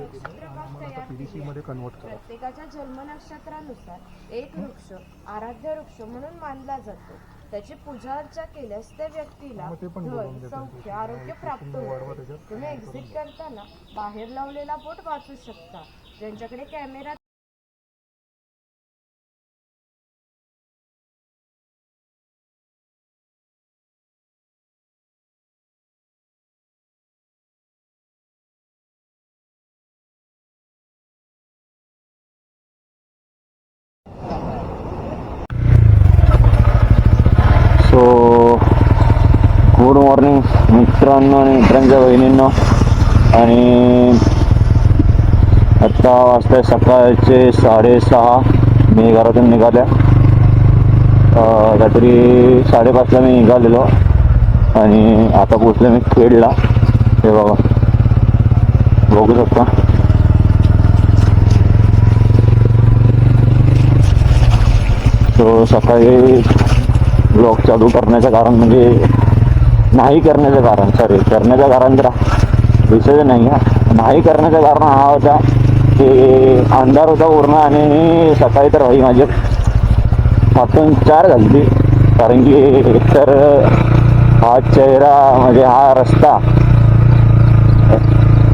तयार केली आहे. प्रत्येकाच्या जन्म नक्षत्रानुसार एक वृक्ष आराध्य वृक्ष म्हणून मानला जातो त्याची पूजा अर्चा केल्यास त्या व्यक्तीला मग ते पण बोलून धन सौख्य आरोग्य प्राप्त वाढवा होते त्याच्यात. तुम्ही एक्झिट करताना बाहेर लावलेला बोट वाचू शकता ज्यांच्याकडे कॅमेरा सो गुड मॉर्निंग मित्रांनो आणि मित्रांच्या बहिणींनो आणि आत्ता वाजता सकाळचे साडेसहा. मी घरातून निघाल्या. रात्री साडेपाचला मी निघालेलो. आणि आता पोचलं मी खेडला. हे बघा. बघू शकता. सो सकाळी ब्लॉग चालू करण्याचं कारण म्हणजे नाही करण्याचं कारण सॉरी करण्याचं कारण तर विषय नाही आहे नाही करण्याचं कारण हा होता की अंधार होता पूर्ण आणि सकाळी तर भाई माझे हातून चार झाली कारण की एकतर हा चेहरा म्हणजे हा रस्ता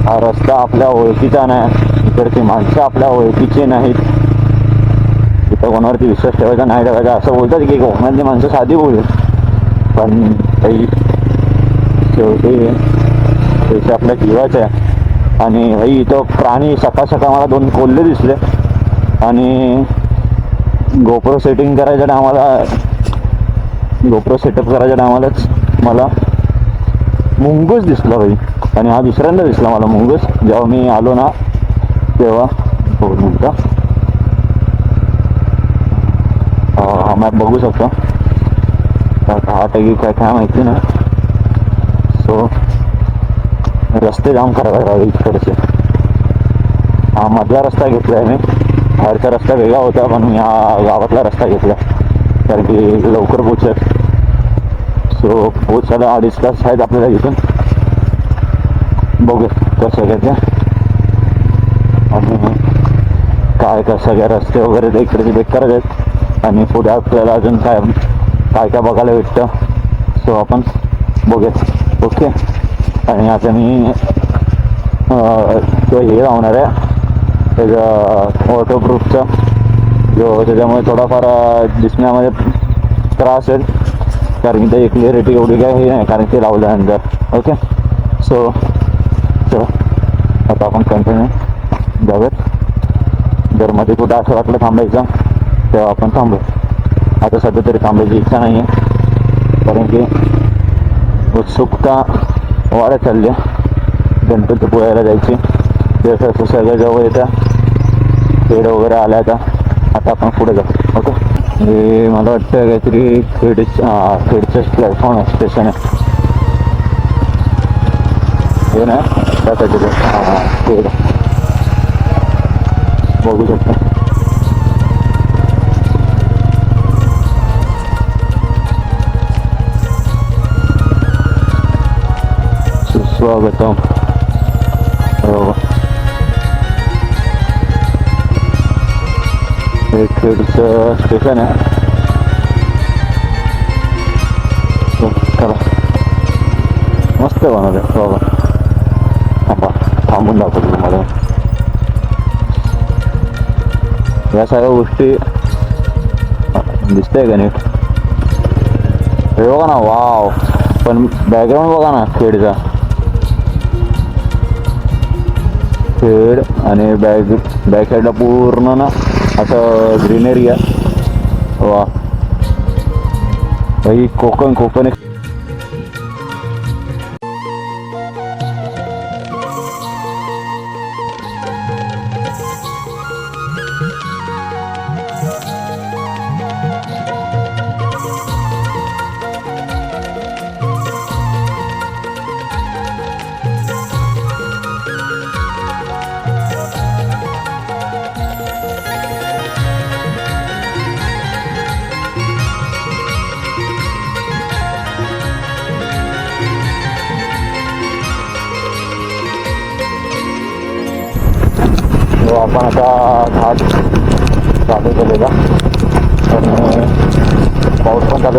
हा रस्ता आपल्या ओळखीचा नाही. इकडची माणसं आपल्या ओळखीची नाहीत. तिथं कोणावरती विश्वास ठेवायचा नाही ठेवायचा असं बोलतात की कोकणातली माणसं साधी बोलू पण काही शेवटी पैसे आपल्या जीवाचे आहे. आणि भाई इथं प्राणी सकाळ सकाळ मला दोन कोल्हे दिसले. आणि गोप्रो सेटिंग करायच्या टायमाला गोप्रो सेटअप करायच्या टायमालाच मला मुंगूस दिसला भाई आणि हा दुसऱ्यांदा दिसला मला मुंगूस जेव्हा मी आलो ना तेव्हा हो, दोन मिनटं हा मॅप बघू शकतो. हा टगी काय काय माहिती नाही तो रस्ते जाम करायला लागले इकडचे. हा मधला रस्ता घेतला आहे मी. बाहेरचा रस्ता वेगळा होता पण मी हा गावातला रस्ता घेतला कारण की लवकर पोचत सो पोचायला अडीच तास आहेत आपल्याला इथून. बघू कसं काय ते. आणि काय कसं काय रस्ते वगैरे ते इकडचे बेकारच आहेत. आणि पुढे आपल्याला अजून काय काय काय बघायला भेटतं. सो आपण बघूया. ओके आणि आता मी तो हे लावणार आहे त्याचा वॉटरप्रूफचा जो त्याच्यामुळे थोडाफार दिसण्यामध्ये त्रास होईल कारण की त्याची क्लिअरिटी एवढी काय हे नाही कारण ते लावल्यानंतर ओके सो चलो आता आपण कंटिन्यू जाऊयात जर मध्ये कुठं असं वाटलं थांबायचं तेव्हा आपण थांबू आता सध्या तरी थांबायची इच्छा नाही आहे कारण की उत्सुकता वाढत चालली आहे गणपतीपुळ्याला जायची। जसं सगळं जवळ येतं खेड वगैरे आल्या आता आता आपण पुढे जाऊ ओके? हे मला वाटतं काहीतरी खेडच्या खेडचं प्लॅटफॉर्म आहे स्टेशन आहे. हे ना खेड बघू शकता. स्वागतम हो हे खेडचं स्टेशन आहे चला मस्त बनवले बाबा थांबा थांबून दाखवतो तुम्हाला या सगळ्या गोष्टी दिसतंय का नीट हे बघा ना वाव पण बॅकग्राऊंड बघा ना खेडचा खेड आणि बॅक बॅक साईडला पूर्ण ना असं ग्रीनरी आहे. वा. ही कोकण कोकण. एक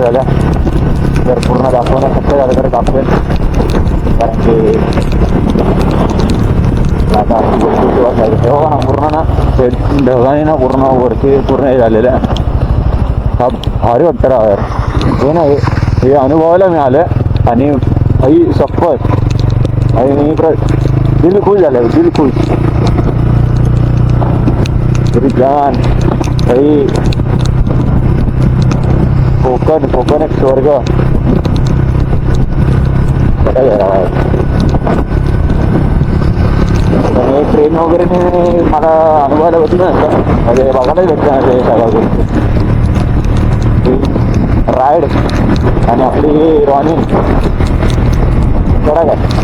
पाऊस जर पूर्ण दाखवणं शक्य झालं तर दाखवेल. कारण की आता किंवा तेव्हा ना पूर्ण ना ते ढगाने ना पूर्ण वरती पूर्ण हे झालेलं आहे. हा भारी वाटतं राव यार. हे ना हे हे अनुभवायला मिळालं आणि आई सप्पत आणि मी प्र दिल खुश झालं दिल खुश तरी जान आई. कोकण कोकण एक स्वर्ग ट्रेन वगैरे मला अनुभवायला भेटलं नसतं म्हणजे बघायलाच भेटलं ते सगळ्या गोष्टी राईड आणि आपली रॉनिंग बरा काय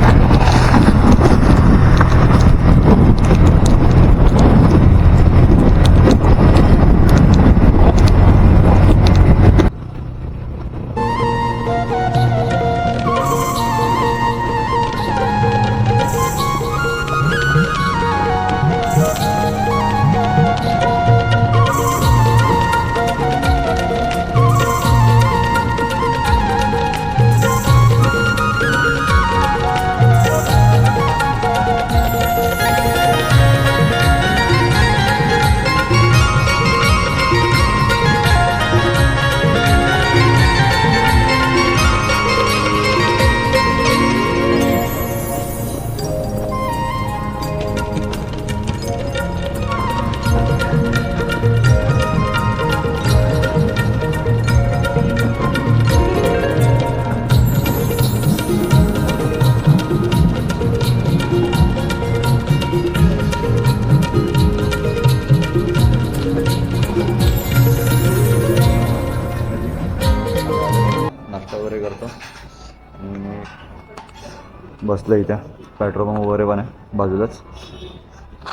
बसलं इथे. पेट्रोल पंप वगैरे पण आहे बाजूलाच.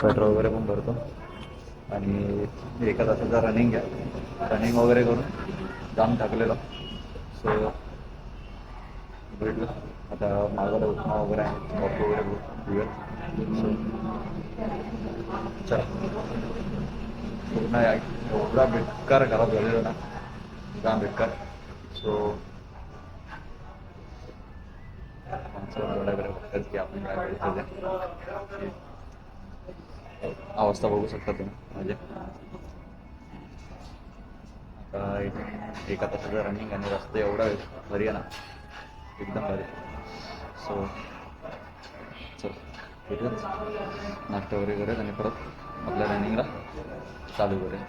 पेट्रोल वगैरे पण भरतो. आणि एका तासाचा रनिंग आहे. रनिंग वगैरे करून जाम टाकलेलं सो भेटलं. आता मागाला उपमा वगैरे आहे. कॉफी वगैरे सो चला. पूर्ण एवढा बेकार खराब झालेला ना. जाम बेकार. सो बघतात की आपण काय करतो अवस्था बघू शकता तुम्ही म्हणजे. आता इथे एका तासाचं रनिंग आणि रस्ते एवढा भारी आहे ना. एकदम भारी. सो चल भेटूच नाश्ता वगैरे करूयात आणि परत आपल्या रनिंगला चालू करेल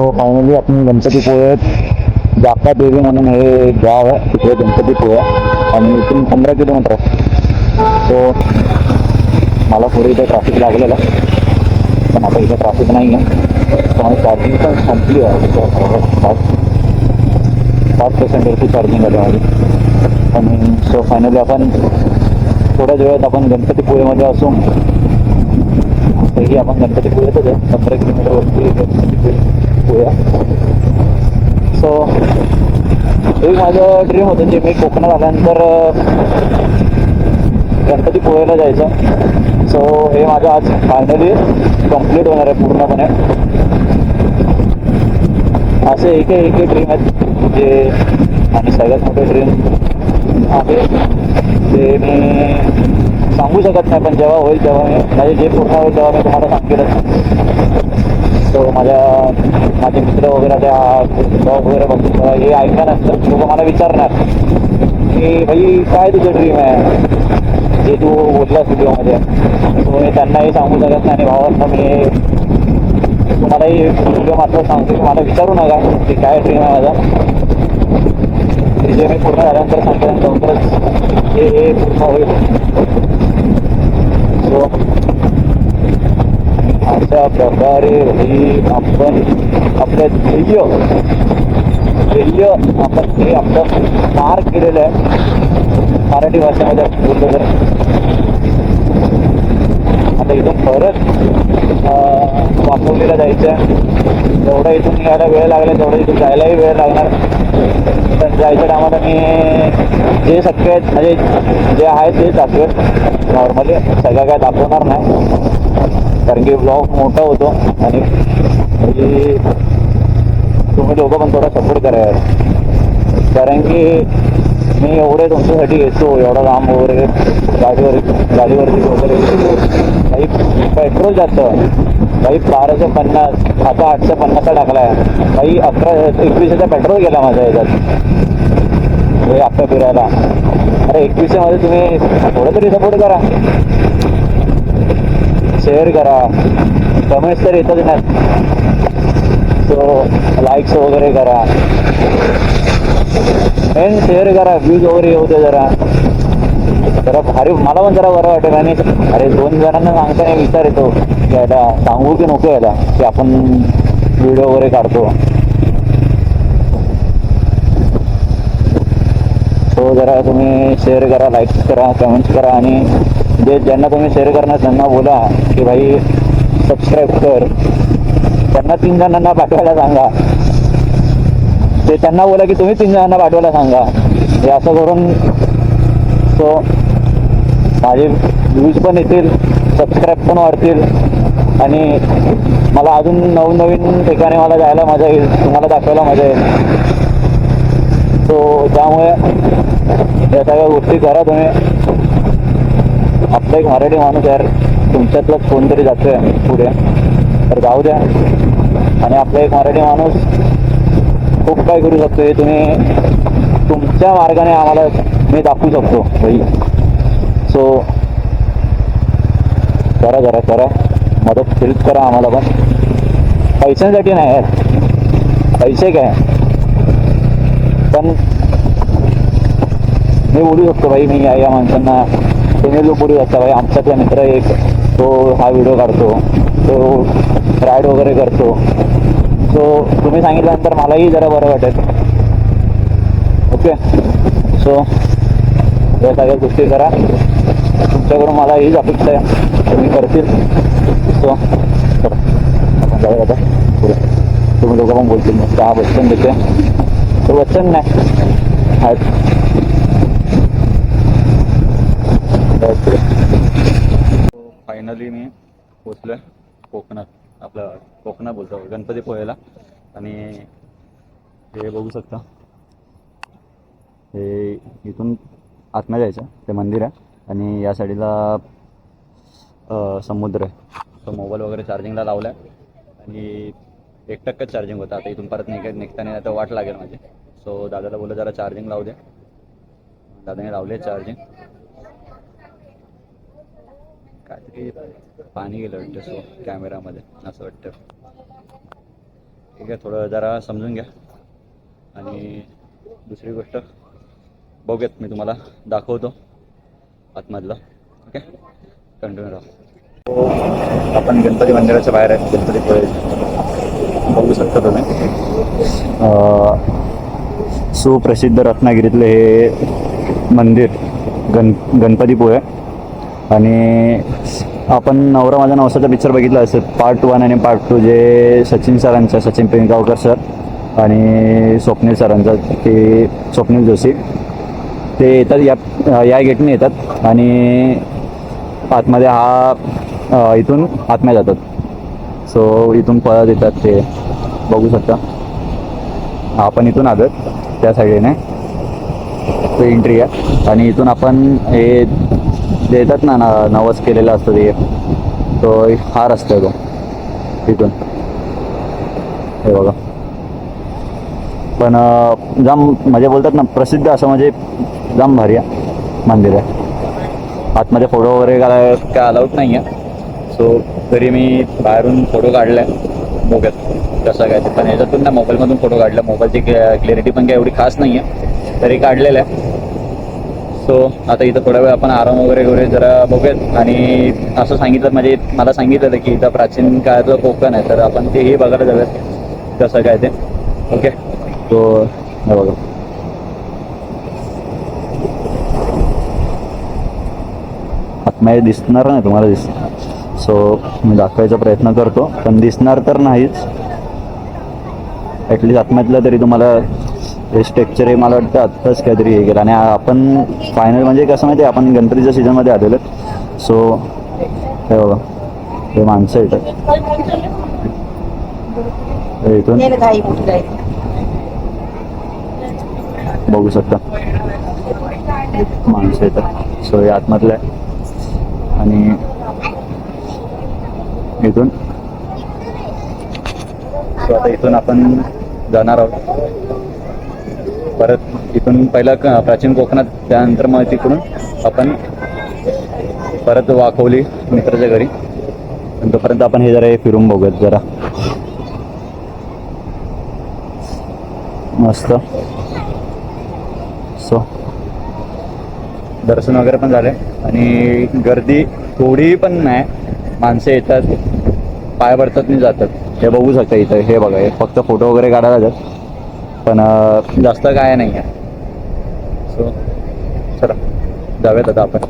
हो, सो फायनली आपण गणपतीपुळ्यात जाका देवी म्हणून हे एक गाव आहे तिथे गणपतीपुळ्या आणि इथून पंधरा किलोमीटर आहे. सो मला पुढे इथे ट्रॅफिक लागलेलं पण आता इथे ट्रॅफिक नाही आहे तर माझी चार्जिंग पण संपली आहे. पाच पाच पर्सेंटवरती चार्जिंग आहे. माझी आणि सो फायनली आपण थोड्याच वेळात आपण गणपतीपुळेमध्ये असू तरी आपण गणपतीपुळेतच आहे. पंधरा किलोमीटरवरती गणपतीपुळ्या सो एक माझं ड्रीम होतं जे मी कोकणात आल्यानंतर गणपती गणपतीपुळेला जायचं. सो हे माझं आज फायनली कंप्लीट होणार आहे पूर्णपणे. असे एक एक ड्रीम आहेत जे आणि सगळ्यात मोठे ड्रीम आहे. ते मी सांगू शकत नाही पण जेव्हा होईल तेव्हा मी माझे जे पूर्ण होईल तेव्हा मी तुम्हाला सांगेलच. तो माझ्या माझे मित्र वगैरे त्या ब्लॉग वगैरे बघतील. तेव्हा हे ऐकल्यानंतर लोक मला विचारणार की भाई काय तुझं ड्रीम आहे? जे तू बोललास व्हिडिओमध्ये तुम्ही त्यांनाही सांगू शकत नाही आणि भावांना मी तुम्हालाही व्हिडिओ मात्र सांगतो की मला विचारू नका की काय ड्रीम आहे माझा. जे मी पूर्ण झाल्यानंतर सांगतो लवकरच हे हे पूर्ण होईल. सो अशा प्रकारे ही आपण आपलं ध्येय ध्येय आपण हे आपलं पार केलेलं आहे. मराठी भाषेमध्ये बोललं तर. आता इथून परत वापरलेला जायचं आहे जेवढा इथून निघायला वेळ लागला तेवढा इथून जायलाही वेळ लागणार. पण जायच्या टायमाला मी जे शक्य आहेत म्हणजे जे आहे ते दाखवेल नॉर्मली सगळं काय दाखवणार नाही. कारण की ब्लॉग मोठा होतो आणि म्हणजे तुम्ही लोक पण थोडा सपोर्ट करा यार. कारण की मी एवढे तुमच्यासाठी येतो एवढा लांब वगैरे गाडीवर गाडीवरती वगैरे. काही पेट्रोल जातं काही बाराशे पन्नास आता आठशे पन्नासचा टाकला आहे काही अकरा एकवीसशेचा पेट्रोल गेला माझ्या याच्यात हे आपल्या फिरायला. अरे एकवीसशेमध्ये तुम्ही थोडं तरी सपोर्ट करा. शेअर करा. कमेंट्स तर येतच नाही. सो लाईक्स वगैरे करा. मेन शेअर करा. व्ह्यूज वगैरे येऊ दे जरा. जरा भारी मला पण जरा बरं वाटेल. आणि अरे दोन जणांना सांगताना विचार येतो. की याला सांगू की नको याला की आपण व्हिडिओ वगैरे काढतो. सो जरा तुम्ही शेअर करा लाईक्स करा कमेंट्स करा आणि जे ज्यांना तुम्ही शेअर करणार त्यांना बोला की भाई सबस्क्राईब कर. त्यांना तीन जणांना पाठवायला सांगा. ते त्यांना बोला की तुम्ही तीन जणांना पाठवायला सांगा. हे असं करून सो माझे व्ह्यूज पण येतील सबस्क्राईब पण वाढतील. आणि मला अजून नवनवीन ठिकाणी मला जायला मजा येईल तुम्हाला दाखवायला मजा येईल. सो त्यामुळे या सगळ्या गोष्टी करा तुम्ही. आपला एक मराठी माणूस यार तुमच्यातलाच कोणतरी जातोय पुढे. तर जाऊ द्या. आणि आपला एक मराठी माणूस खूप काय करू शकतो हे तुम्ही तुमच्या मार्गाने आम्हाला मी दाखवू शकतो भाई. सो करा करा करा. मदत हेल्प करा आम्हाला पण. पैशांसाठी नाही यार. पैसे काय? पण मी बोलू शकतो भाई. मी या या माणसांना त्याने जो बोलू शकता भाई त्या मित्र एक तो हा व्हिडिओ काढतो. तो राईड वगैरे करतो. सो तुम्ही सांगितल्यानंतर मलाही जरा बरं वाटेल. ओके सो या सगळ्या गोष्टी करा. तुमच्याकडून मला हीच अपेक्षा आहे. तुम्ही करतील. सो आपण जाऊया आता पुढे. तुम्ही लोकं पण बोलतील. मग हा वचन देते. तो वचन नाही. आहेत फायनली मी पोचलो कोकणात. आपलं कोकणात बोलतो गणपती पोह्याला. आणि हे बघू शकता. हे इथून आत्मा जायचं ते मंदिर आहे. आणि या साईडला समुद्र आहे. तो मोबाईल वगैरे चार्जिंगला लावला आहे आणि एक टक्काच चार्जिंग होतं. आता इथून परत निघत निघताना आता वाट लागेल माझी. सो दादाला बोललं जरा चार्जिंग लावू दे. दादाने लावले चार्जिंग. काहीतरी पाणी गेलं वाटतं सो कॅमेरामध्ये असं वाटतं. ठीक आहे थोडं जरा समजून घ्या. आणि दुसरी गोष्ट बघूयात मी तुम्हाला दाखवतो आतमधलं. ओके कंटिन्यू राहा. आपण गणपती मंदिराच्या बाहेर आहे गणपती बघू शकता तुम्ही. सुप्रसिद्ध रत्नागिरीतले हे मंदिर गण गणपतीपुळे आणि आपण नवरा माझा नवसाचा पिक्चर बघितला असेल. पार्ट वन आणि पार्ट टू जे सचिन सरांचा सचिन पिंगावकर सर आणि स्वप्नील सरांचा ते स्वप्नील जोशी. ते येतात या या गेटने येतात आणि आतमध्ये हा इथून आतमध्ये जातात. सो इथून पळत येतात ते. बघू शकता. आपण इथून आलोत त्या साईडने तो एंट्री आहे. आणि इथून आपण हे देतात येतात ना नवस केलेलं असतं ते तो हार असतो तो तिथून. हे बघा. पण जाम म्हणजे बोलतात ना प्रसिद्ध असं म्हणजे जाम भारी आहे मंदिर आहे. आतमध्ये फोटो वगैरे काय काय अलाउड नाही आहे सो तरी मी बाहेरून फोटो काढलाय मोबाईल कसं काय पण याच्यातून ना मोबाईलमधून फोटो काढला. मोबाईलची क्लिअरिटी पण काय एवढी खास नाही आहे तरी काढलेलं आहे. सो आता इथं थोडा वेळ आपण आराम वगैरे करूया जरा बघूयात. आणि असं सांगितलं म्हणजे मला सांगितलं की इथं प्राचीन काळाचं कोकण आहे तर आपण तेही बघायला जाऊयात. कसं काय ते. ओके तो बघा. आतमध्ये दिसणार नाही तुम्हाला दिस सो मी दाखवायचा प्रयत्न करतो पण दिसणार तर नाहीच. ॲटलीस्ट आत्म्यातलं तरी तुम्हाला हे स्ट्रक्चर हे मला वाटतं आत्ताच काहीतरी हे केलं. आणि आपण फायनल म्हणजे कसं माहिती आहे आपण गणपतीच्या सीझनमध्ये आलेलो सो हे बघा. हे माणसं येतात इथून? बघू शकता. माणसं येतात सो हे आतमधलं आहे. आणि इथून? सो आता इथून आपण जाणार आहोत. परत इथून पहिला प्राचीन कोकणात त्यानंतर मग तिकडून आपण परत वाखवली मित्राच्या घरी. तोपर्यंत आपण हे जरा हे फिरून बघूयात जरा. मस्त. सो दर्शन वगैरे पण झाले. आणि गर्दी थोडी पण नाही. माणसं येतात पाय पडतात आणि जातात. हे बघू शकता इथं. हे बघा हे फक्त फोटो वगैरे काढायला जातात. पण जास्त काय नाही आहे. सो चला जाऊयात आता आपण.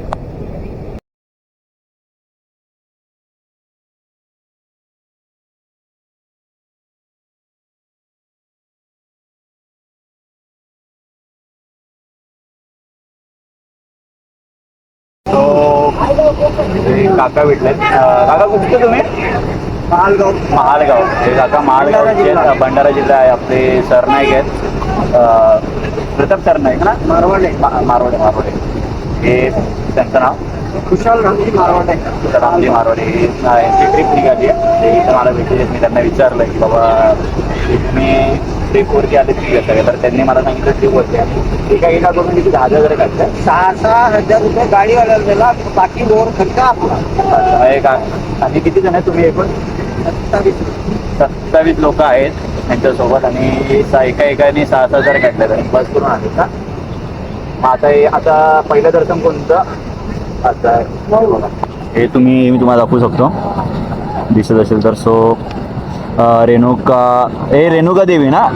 काका भेटलेत. काका कुठे तुम्ही? महालगाव. महालगाव. हे काका महालगावचे आहेत. भंडारा जिल्हा आहे आपले सरनाईक आहेत. अं, प्रताप सरनाईक ना? मारवाडे. मारवाडे मारवाडे. हे त्यांचं नाव? खुशाल रामजी मारवाडे. रामजी मारवाडे. हे यांची ट्रिप निघाली आहे. ते इथं मला भेटले मी त्यांना विचारलं की बाबा तुम्ही ट्रिपवरती आले किती घेता का तर त्यांनी मला सांगितलं ट्रिपवरती आले. एका एका करून किती दहा हजार काढतात सहा सहा हजार रुपये गाडीवाल्याला दिला. बाकी लोअर खर्च आपला. हे का आणि किती जण आहे तुम्ही एकूण? सत्तावीस सत्तावीस लोक आहेत त्यांच्यासोबत आणि एका एकाने सहा सहा हजार काढले तर बस करून आले का? मग आता हे आता पहिलं दर्शन कोणतं? आता हे तुम्ही मी तुम्हाला दाखवू शकतो. दिसत असेल तर सो रेणुका हे रेणुका देवी ना?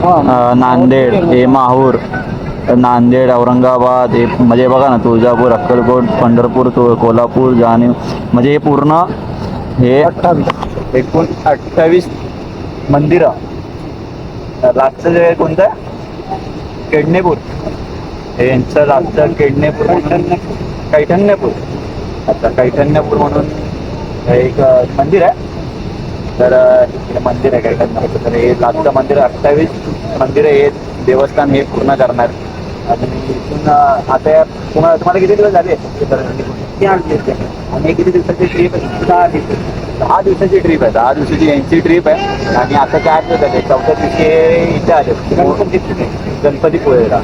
नांदेड हे माहूर नांदेड औरंगाबाद हे म्हणजे बघा ना तुळजापूर अक्कलकोट पंढरपूर तो कोल्हापूर जाणीव म्हणजे हे पूर्ण हे एकूण अठ्ठावीस मंदिरं. लास्टचं जे कोणतं? केडणेपूर. हे यांचं लास्टचं केडणेपूर म्हणून कैठन्यपूर अच्छा कैठन्यपूर म्हणून एक मंदिर आहे. तर हे मंदिर आहे कैठन्यपूर तर हे लास्टचं मंदिर अठ्ठावीस मंदिरं हे देवस्थान हे पूर्ण करणार. आणि इथून आता या- तुम्हाला तुम्हाला किती दिवस झाले? आणि किती दिवसाची दहा दिवसाची ट्रिप आहे दहा दिवसाची यांची ट्रिप आहे. आणि आता काय दिवस झाले चौथ्या दिवशी इथे आले गणपती आता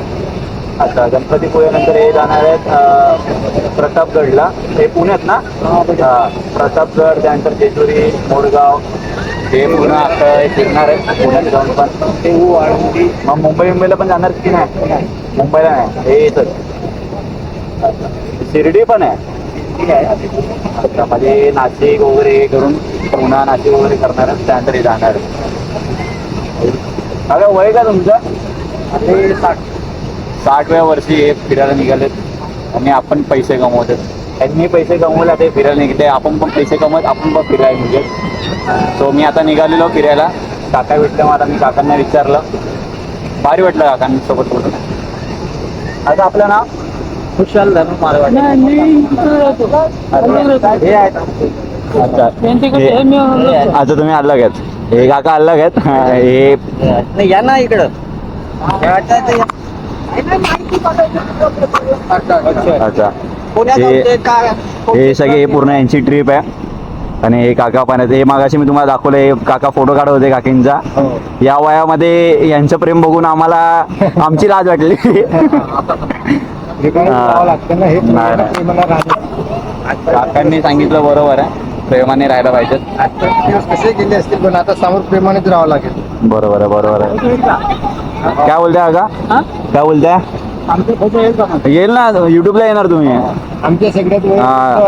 अच्छा गणपतीपुळेनंतर हे जाणार आहेत प्रतापगडला. हे पुण्यात ना? प्रतापगड त्यानंतर जेजुरी मोडगाव हे पूर्ण आता फिरणार आहेत पुण्यात जाऊन पण. ते मग मुंबई मुंबईला पण जाणार की नाही? मुंबईला नाही हे येतच शिर्डी पण आहे. अच्छा म्हणजे नाशिक वगैरे हे करून पुन्हा नाशिक वगैरे करणार त्यानंतर जाणार अगं वय का तुमचं? आणि साठ. साठव्या वर्षी हे फिरायला निघालेत आणि आपण पैसे कमवतात त्यांनी पैसे कमवले ते फिरायला निघते आपण पण पैसे कमवत आपण पण फिरायला निघेल. सो मी आता निघालेलो फिरायला. काका भेटलं मला मी काकांना विचारलं. भारी वाटलं काकांसोबत बोलून. आता आपलं नाव? खुशाल धर्म मारवाडे हे आहेत अच्छा. हे- आता तुम्ही अलग आहेत हे काका अलग आहेत हे नाही या ना इकडं. अच्छा. हे- हे सगळे हे पूर्ण यांची ट्रिप आहे. आणि हे काका पण आहेत. हे मागाशी मी तुम्हाला दाखवलं हे काका फोटो काढत होते काकींचा. हो. या वयामध्ये यांचं प्रेम बघून आम्हाला आमची लाज वाटली. हे. काकांनी सांगितलं बरोबर आहे प्रेमाने राहायला पाहिजे. आजचे दिवस कसे गेले असतील पण आता समोर प्रेमानेच राहावं लागेल. बरोबर आहे बरोबर आहे काय बोलताय काका? काय बोलताय? येईल ना युट्यूबला येणार तुम्ही. आमच्या सगळ्यात हा.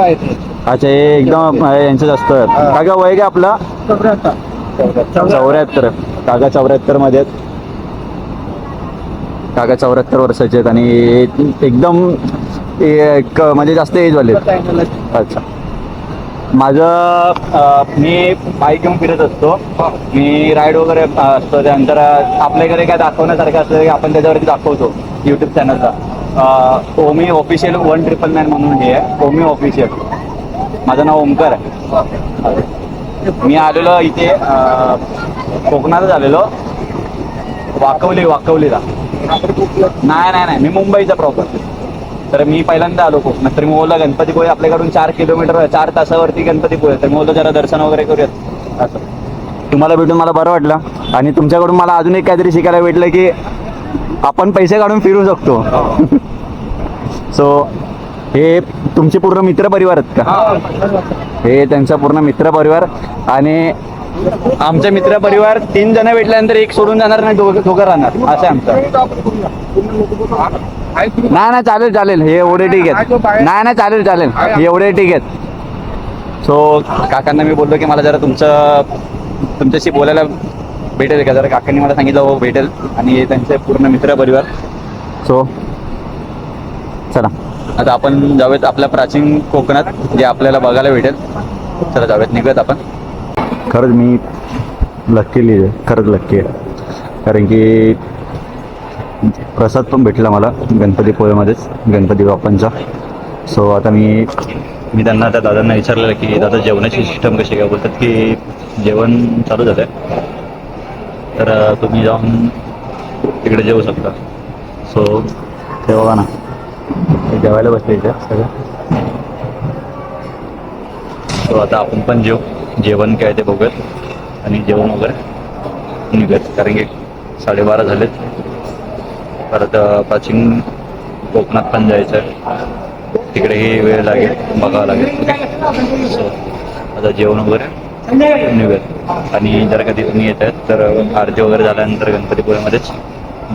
अच्छा हे एकदम यांचंच असतं काका वय काय आपला? चौऱ्याहत्तर. काका चौऱ्याहत्तरमध्ये काका चौऱ्याहत्तर वर्षाचे आहेत आणि एकदम एक म्हणजे जास्त एजवाले आहेत. अच्छा. माझं अं, मी बाईक घेऊन फिरत असतो. मी राईड वगैरे अं, असतो. त्यानंतर अं, आपल्याकडे काय दाखवण्यासारखं असलं की आपण त्याच्यावरती दाखवतो यूट्यूब चॅनलचा Omi official one triple nine म्हणून हे आहे. ओमी ऑफिशियल माझं नाव ओमकार आहे. मी आलेलो इथे अं, कोकणातच आलेलो वाकवली वाकवलीला नाही नाही नाही. मी मुंबईचा प्रॉपर तर मी पहिल्यांदा आलो कोकणात तर मी बोललो गणपतीपुळे आपल्याकडून चार किलोमीटर चार तासावरती गणपतीपुळे तर मी बोललो जरा दर्शन वगैरे करूयात. असं. तुम्हाला भेटून मला बरं वाटलं. आणि तुमच्याकडून मला अजून एक काहीतरी शिकायला भेटलं की आपण पैसे काढून फिरू शकतो. सो हे तुमचे पूर्ण मित्र परिवार आहेत का? हे त्यांचा पूर्ण मित्र परिवार. आणि आमच्या मित्र परिवार तीन जण भेटल्यानंतर एक सोडून जाणार नाही दोघं राहणार. असं आमचं. नाही नाही चालेल चालेल. हे एवढे ठीक आहेत. नाही नाही चालेल चालेल. एवढे ठीक आहेत. सो काकांना मी बोललो की मला जरा तुमचं तुमच्याशी बोलायला भेटेल का? जरा काकांनी मला सांगितलं हो भेटेल. आणि हे त्यांचे पूर्ण मित्र परिवार सो चला. आता आपण जाऊयात आपल्या प्राचीन कोकणात जे आपल्याला बघायला भेटेल. चला जाऊयात. निघूयात आपण. खरंच मी लक्कीली आहे. खरंच लक्की आहे. कारण की प्रसाद पण भेटला मला गणपतीपुळेमध्येच गणपती बाप्पांचा. सो आता मी मी त्यांना त्या दादांना विचारलेलं की दादा जेवणाची सिस्टम कशी काय बोलतात की जेवण चालू झालं आहे तर तुम्ही जाऊन तिकडे जेवू शकता. सो ते बघा ना. जेवायला बसले इथे सगळं. सो आता आपण पण जेव जेवण काय ते बघत आणि जेवण वगैरे निघत कारण की साडेबारा झालेत. परत प्राचीन कोकणात पण जायचं आहे. तिकडेही वेळ लागेल. बघावं लागेल. सो आता जेवण वगैरे निघत आणि जर कधी तुम्ही येत आहेत तर आरती वगैरे झाल्यानंतर गणपतीपुळेमध्येच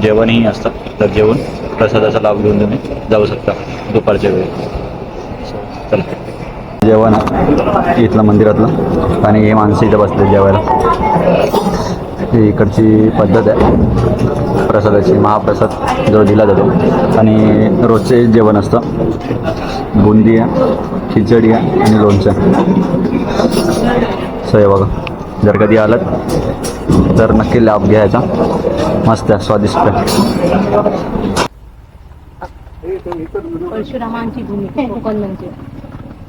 जेवणही असतं. तर जेवण प्रसादाचा लाभ घेऊन तुम्ही जाऊ शकता दुपारच्या वेळी. चला. जेवण इथलं मंदिरातलं. आणि हे माणसं इथं बसले जेवायला. ही इकडची पद्धत आहे. प्रसादाची महाप्रसाद जो दिला जातो. आणि रोजचे जेवण असतं. बुंदी आहे खिचडी आहे आणि लोणचं सो हे बघा. जर कधी आलात तर नक्की लाभ घ्यायचा. मस्त आहे स्वादिष्ट परशुरामांची भूमी. कोकण म्हणजे.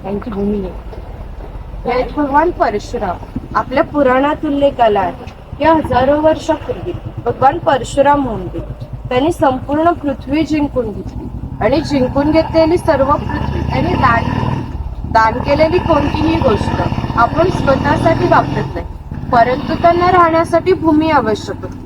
त्यांची भूमी आहे. हे भगवान परशुराम आपल्या पुराणात उल्लेख आला आहे. की हजारो वर्षापूर्वी भगवान परशुराम होऊन गेले. त्यांनी संपूर्ण पृथ्वी जिंकून घेतली. आणि जिंकून घेतलेली सर्व पृथ्वी त्यांनी दान दान केलेली कोणतीही गोष्ट आपण स्वतःसाठी वापरत नाही परंतु त्यांना राहण्यासाठी भूमी आवश्यक होती.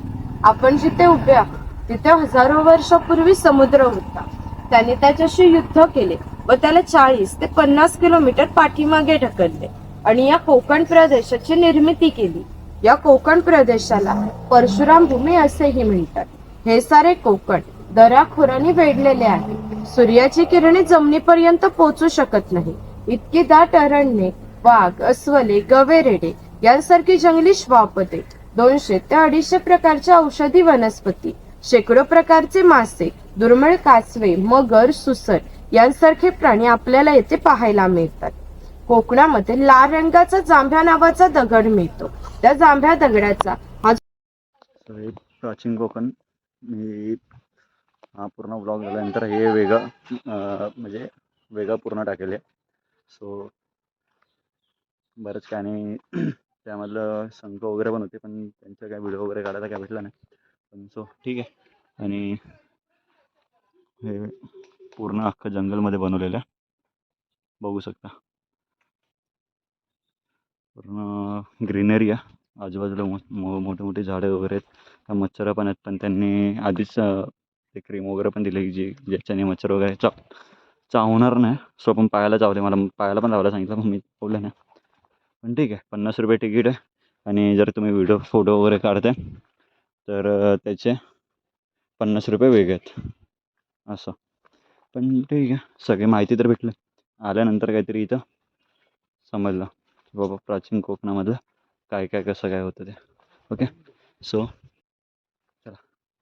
आपण जिथे उभे आहोत तिथे हजारो वर्षापूर्वी समुद्र होता. त्यांनी त्याच्याशी युद्ध केले. व त्याला चाळीस ते पन्नास किलोमीटर पाठीमागे ढकलले आणि या कोकण प्रदेशाची निर्मिती केली. या कोकण प्रदेशाला परशुराम भूमी असेही म्हणतात. हे सारे कोकण दराखोरांनी वेढलेले आहे. सूर्याची किरणे जमिनीपर्यंत पोहोचू शकत नाही. इतकी दाट अरण्ये वाघ अस्वले गवेरेडे यांसारखी जंगली श्वापदे दोनशे ते अडीचशे प्रकारच्या औषधी वनस्पती शेकडो प्रकारचे मासे दुर्मिळ कासवे मगर सुसर यांसारखे प्राणी आपल्याला येथे पाहायला मिळतात. कोकणामध्ये लाल रंगाचा जांभ्या नावाचा दगड मिळतो. त्या जांभ्या दगडाचा हा हे प्राचीन कोकण. मी हा पूर्ण ब्लॉग झाल्यानंतर हे वेगळं म्हणजे वेगळं पूर्ण टाकेल आहे. सो बरंच काय आणि त्यामधलं शंख वगैरे पण होते पण त्यांचा काय व्हिडिओ वगैरे काढायला काय भेटला नाही. पण सो ठीक आहे. आणि हे पूर्ण अख्खं जंगलमध्ये बनवलेलं आहे. बघू शकता. पूर्ण ग्रीनरी आहे. आजूबाजूला मो मो मोठे मोठे झाडं वगैरे आहेत. त्या मच्छर पण आहेत. पण त्यांनी आधीच ते क्रीम वगैरे पण दिले की जी ज्याच्याने मच्छर वगैरे चा चावणार नाही. सो आपण पायाला चावले. मला पायाला पण लावायला सांगितलं मग मी चावलं नाही. पण ठीक आहे. पन्नास रुपये तिकीट आहे. आणि जर तुम्ही व्हिडिओ फोटो वगैरे काढताय तर त्याचे पन्नास रुपये वेगळे आहेत. असं. पण ठीक आहे. सगळी माहिती तर भेटली. आल्यानंतर काहीतरी इथं समजलं. बाबा प्राचीन कोकणामधलं काय काय कसं काय होतं ते. Okay so